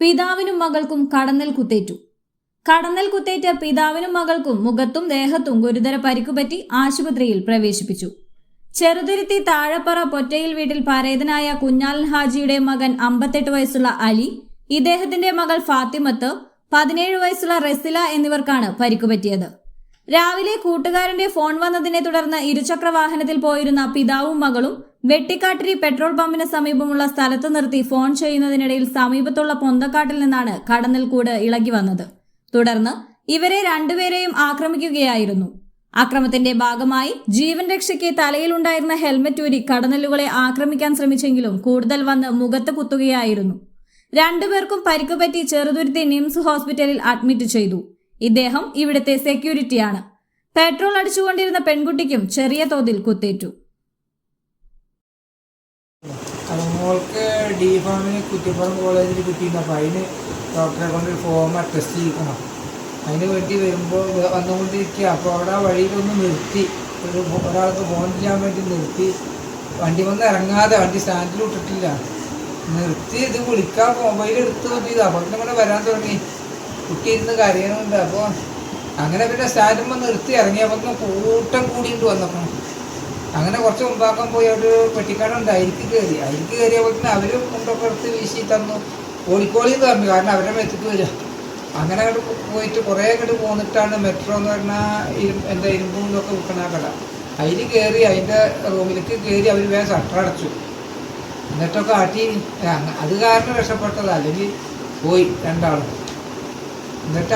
പിതാവിനും മകൾക്കും കടന്നൽ കുത്തേറ്റു. കടന്നൽ കുത്തേറ്റ പിതാവിനും മകൾക്കും മുഖത്തും ദേഹത്തും ഗുരുതര പരിക്കുപറ്റി ആശുപത്രിയിൽ പ്രവേശിപ്പിച്ചു. ചെറുതുരുത്തി താഴെപ്പറ പൊറ്റയിൽ വീട്ടിൽ പരേതനായ കുഞ്ഞാൽ ഹാജിയുടെ മകൻ അമ്പത്തെട്ട് വയസ്സുള്ള അലി ഇദ്ദേഹത്തിന്റെ മകൾ ഫാത്തിമത്ത് പതിനേഴ് വയസ്സുള്ള റസില എന്നിവർക്കാണ് പരിക്കുപറ്റിയത്. രാവിലെ കൂട്ടുകാരന്റെ ഫോൺ വന്നതിനെ തുടർന്ന് ഇരുചക്ര വാഹനത്തിൽ പോയിരുന്ന പിതാവും മകളും വെട്ടിക്കാട്ടിരി പെട്രോൾ പമ്പിന് സമീപമുള്ള സ്ഥലത്ത് നിർത്തി ഫോൺ ചെയ്യുന്നതിനിടയിൽ സമീപത്തുള്ള പൊന്തക്കാട്ടിൽ നിന്നാണ് കടന്നൽക്കൂട് ഇളകി വന്നത്. തുടർന്ന് ഇവരെ രണ്ടുപേരെയും ആക്രമിക്കുകയായിരുന്നു. അക്രമത്തിന്റെ ഭാഗമായി ജീവൻ രക്ഷയ്ക്ക് തലയിലുണ്ടായിരുന്ന ഹെൽമറ്റ് ഊരി കടന്നലുകളെ ആക്രമിക്കാൻ ശ്രമിച്ചെങ്കിലും കൂടുതൽ വന്ന് മുഖത്ത് കുത്തുകയായിരുന്നു. രണ്ടുപേർക്കും പരിക്കുപറ്റി ചെറുതുരുത്തി നിംസ് ഹോസ്പിറ്റലിൽ അഡ്മിറ്റ് ചെയ്തു. ഇദ്ദേഹം ഇവിടുത്തെ സെക്യൂരിറ്റിയാണ്. പെട്രോൾ അടിച്ചുകൊണ്ടിരുന്ന പെൺകുട്ടിക്കും ചെറിയ തോതിൽ കുത്തേറ്റു. മോൾക്ക് ഡി ഫാമിന് കുറ്റിപ്പുറം കോളേജിൽ കിട്ടിയിട്ടുണ്ട്. അപ്പോൾ അതിന് ഡോക്ടറെ കൊണ്ട് ഒരു ഫോം അറ്റസ്റ്റ് ചെയ്യിക്കണം. അതിന് വേണ്ടി വരുമ്പോൾ വന്നുകൊണ്ടിരിക്കുക. അപ്പോൾ അവിടെ വഴിയിലൊന്ന് നിർത്തി. ഒരു ഒരാൾക്ക് ഫോൺ ചെയ്യാൻ വേണ്ടി നിർത്തി. വണ്ടി വന്ന് ഇറങ്ങാതെ വണ്ടി സ്റ്റാൻഡിൽ വിട്ടിട്ടില്ല നിർത്തി ഇത് വിളിക്കാൻ മൊബൈൽ എടുത്ത് നോക്കിയത് അപ്പോൾ ഇങ്ങനെ വരാൻ തുടങ്ങി. കുട്ടി ഇരുന്ന് കരയണമുണ്ട് അപ്പോൾ അങ്ങനെ പിന്നെ സ്റ്റാൻഡുമ്പോൾ നിർത്തി ഇറങ്ങിയപ്പോൾ കൂട്ടം കൂടിയിട്ട് വന്നപ്പോൾ അങ്ങനെ കുറച്ച് മുമ്പാക്കാൻ പോയി ഒരു പെട്ടിക്കാടുണ്ട് അരിക്ക് കയറി. അരിക്ക് കയറിയപ്പോൾ അവരും മുണ്ടൊക്കെ എടുത്ത് വീശി തന്നു. ഓടിക്കോളി എന്ന് പറഞ്ഞു കാരണം അവരുടെ മെത്തിക്ക് വരിക. അങ്ങനെ അങ്ങോട്ട് പോയിട്ട് കുറേ അങ്ങോട്ട് പോന്നിട്ടാണ് മെട്രോ എന്ന് പറഞ്ഞാൽ ഇരു എന്താ ഇരുമ്പൊക്കെ വിൽക്കണ കട. അതിൽ കയറി അതിന്റെ റൂമിലേക്ക് കയറി അവർ വേഗം ഷട്ടർ അടച്ചു. എന്നിട്ടൊക്കെ ആട്ടി അത് കാരണം രക്ഷപ്പെട്ടത്. അല്ലെങ്കിൽ പോയി രണ്ടാളും. എന്നിട്ട്